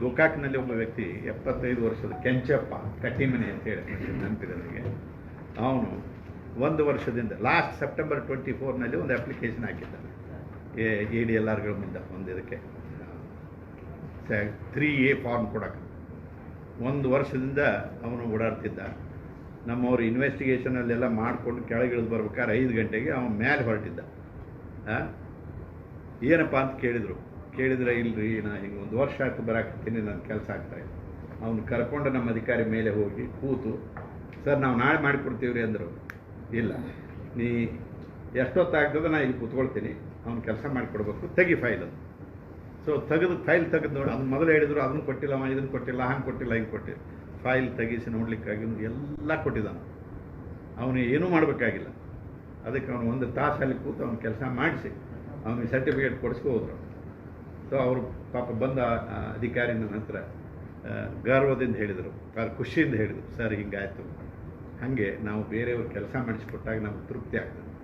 ಗೋಕಾಕ್ನಲ್ಲಿ ಒಬ್ಬ ವ್ಯಕ್ತಿ ಎಪ್ಪತ್ತೈದು ವರ್ಷದ ಕೆಂಚಪ್ಪ, ಕಟ್ಟಿಮನೆ ಅಂತ ಹೇಳಿ ನನಗೆ. ಅವನು ಒಂದು ವರ್ಷದಿಂದ ಲಾಸ್ಟ್ ಸೆಪ್ಟೆಂಬರ್ ಟ್ವೆಂಟಿ ಫೋರ್ನಲ್ಲಿ ಒಂದು ಅಪ್ಲಿಕೇಶನ್ ಹಾಕಿದ್ದಾನೆ. ಎ ಡಿ ಎಲ್ ಆರ್ಗಳ ಮುಂದೆ ಒಂದು ಇದಕ್ಕೆ. ತ್ರೀ ಎ ಫಾರ್ಮ್ ಕೊಡೋಕೆ ಒಂದು ವರ್ಷದಿಂದ ಅವನು ಓಡಾಡ್ತಿದ್ದ. ನಮ್ಮವ್ರು ಇನ್ವೆಸ್ಟಿಗೇಷನಲ್ಲೆಲ್ಲ ಮಾಡ್ಕೊಂಡು ಕೆಳಗಿಳಿದು ಬರ್ಬೇಕಾದ್ರೆ ಐದು ಗಂಟೆಗೆ ಅವನು ಮೇಲೆ ಹೊರಟಿದ್ದ? ಏನಪ್ಪ ಅಂತ ಕೇಳಿದರು. ಕೇಳಿದ್ರೆ ಇಲ್ರಿ, ನಾ ಹಿಂಗೆ ಒಂದು ವರ್ಷ ಆಯ್ತು ಬರಾಕತ್ತೀನಿ ನನ್ನ ಕೆಲಸ ಆಗ್ತಾಯಿಲ್ಲ ಅವ್ನು ಕರ್ಕೊಂಡು ನಮ್ಮ ಅಧಿಕಾರಿ ಮೇಲೆ ಹೋಗಿ ಕೂತು, ಸರ್, ನಾವು ನಾಳೆ ಮಾಡಿಕೊಡ್ತೀವಿ ರೀ ಅಂದರು. ಇಲ್ಲ. ನೀ ಎಷ್ಟೊತ್ತಾಗ್ತದೆ ನಾ ಇಲ್ಲಿ ಕೂತ್ಕೊಳ್ತೀನಿ, ಅವ್ನು ಕೆಲಸ ಮಾಡಿಕೊಡ್ಬೇಕು, ತೆಗಿ ಫೈಲ್ ಅದು. ಸೊ ತೆಗೆದು, ಫೈಲ್ ತೆಗೆದು ನೋಡಿ ಅದನ್ನ ಮೊದಲು ಹೇಳಿದ್ರು, ಅದನ್ನು ಕೊಟ್ಟಿಲ್ಲ ಅವ ಇದನ್ನು ಕೊಟ್ಟಿಲ್ಲ, ಹಂಗೆ ಕೊಟ್ಟಿಲ್ಲ, ಹಿಂಗೆ ಕೊಟ್ಟಿಲ್ಲ. ಫೈಲ್ ತೆಗಿಸಿ ನೋಡಲಿಕ್ಕಾಗಿ ಎಲ್ಲ ಕೊಟ್ಟಿದ್ದಾನೆ. ಅವನು ಏನೂ ಮಾಡಬೇಕಾಗಿಲ್ಲ. ಅದಕ್ಕೆ ಅವನು ಒಂದು ತಾಸಲ್ಲಿ ಕೂತು ಅವ್ನು ಕೆಲಸ ಮಾಡಿಸಿ, ಅವನಿಗೆ ಸರ್ಟಿಫಿಕೇಟ್ ಕೊಡಿಸ್ಕೊ ಹೋದ್ರು. ಸೊ ಅವರು ಪಾಪ ಬಂದ ಅಧಿಕಾರಿನ ನಂತರ ಗೌರವದಿಂದ ಹೇಳಿದರು ಭಾಳ ಖುಷಿಯಿಂದ ಹೇಳಿದರು, ಸರ್, ಹಿಂಗಾಯಿತು. ಹಾಗೆ ನಾವು ಬೇರೆಯವ್ರು ಕೆಲಸ ಮಾಡಿಸಿಕೊಟ್ಟಾಗ ನಮ್ಗೆ ತೃಪ್ತಿ ಆಗ್ತದೆ.